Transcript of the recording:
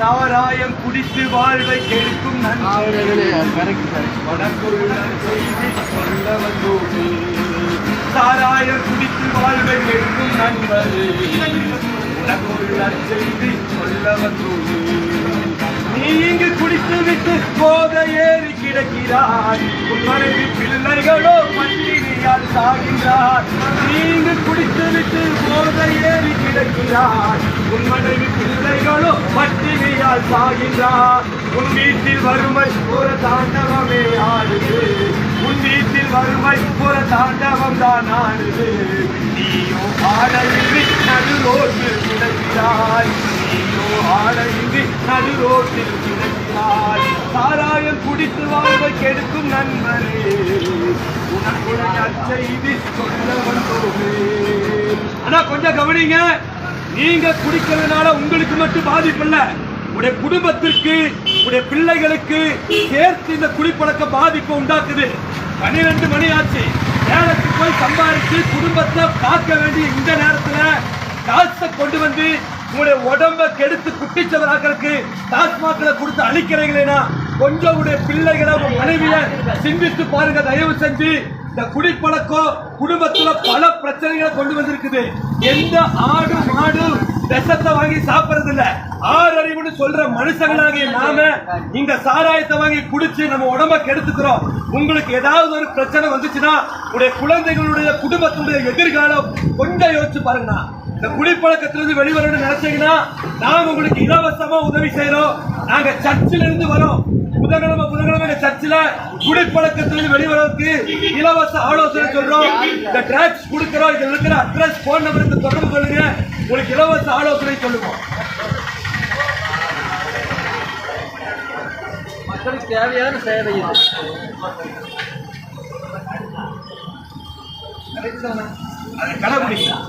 சாராயம் குடித்து வாழ்வை கெடுக்கும் சாராயம் குடித்து வாழ்வை கெடுக்கும் நண்பரே. உனக்குள்ள செய்தி சொல்ல வந்தோமே நீ இங்கு குடித்து விட்டு போத ஏறி கிடக்கிறாய். உன் மனைவி பிள்ளைகளோ பட்டினியால் சாகின்றார். நீ இங்கு குடித்து விட்டு போத ஏறி கிடக்கிறாய் உன் மனைவி பிள்ளைகளோ பட்டினியால் சாகின்றார் உன் வீட்டில் வறுமை ஒரு தாண்டவமே ஆடுது. உன் வீட்டில் வறுமை ஒரு தாண்டவம் தான் ஆடுது. நீயோ ஆடவில்லை நடு ரோட்டில் கிடக்கிறாய். நீயோ ஆடவில்லை நடு ரோட்டில் கிடக்கிறாய். சாராயம் குடித்து வாழ்வை கெடுக்கும் நண்பரே உனக்குள்ள செய்தி சொல்ல வந்தோமே. ஆனா கொஞ்சம் கவனிங்க. நீங்க குடிக்கிறதுனால உங்களுக்கு மட்டும் பாதிப்பு இல்ல. உடைய குடும்பத்திற்கு உடைய பிள்ளைகளுக்கு சேர்த்து இந்த குடிப்பழக்க பாதிப்பை உண்டாக்குது. பன்னிரெண்டு மணி ஆச்சு நேரத்துக்கு போய் சம்பாதிச்சு குடும்பத்தை பார்க்க வேண்டிய இந்த நேரத்துல காசை கொண்டு வந்து உங்களுடைய உடம்ப கெடுத்து குட்டிச்சவராக்கிறதுக்கு டாஸ்மாக்களை கொடுத்து அழிக்கிறீங்களேனா கொஞ்சம் உடைய பிள்ளைகளை உங்க மனைவிய சிந்தித்து பாருங்க. தயவு செஞ்சு இந்த குடிப்பழக்கம் குடும்பத்துல பல பிரச்சனைகளை கொண்டு வந்திருக்குது. எந்த ஆடு மாடு விஷத்தை வாங்கி சாப்பிடுறது இல்ல ஆறு அறிவுன்னு சொல்ற மனுஷங்களாகிய நாம இந்த சாராயத்தை வாங்கி குடிச்சு நம்ம உடம்ப கெடுத்துக்கிறோம். உங்களுக்கு ஏதாவது ஒரு பிரச்சனை வந்துச்சுன்னா உடைய குழந்தைகளுடைய குடும்பத்துடைய எதிர்காலம் கொஞ்சம் யோசிச்சு பாருங்கண்ணா. இந்த குடிப்பழக்கத்திலிருந்து வெளிவரணும்னு நினைச்சீங்கன்னா நாங்க உங்களுக்கு இலவசமா உதவி செய்யறோம் நாங்க சர்ச்சில இருந்து வரோம். புதன்கிழமை புதன்கிழமை சர்ச்சில் குடிப்பழக்கத்திலிருந்து வெளிவரவுக்கு இலவச ஆலோசனை சொல்றோம். இந்த டிராக்ஸ் கொடுக்கிறோம். இதுல இருக்கிற அட்ரஸ் போன் நம்பருக்கு தொடர்பு கொள்ளுங்க. உங்களுக்கு இலவச ஆலோசனை சொல்லுவோம். மக்களுக்கு தேவையான சேவை அதை கடைபிடிக்கலாம்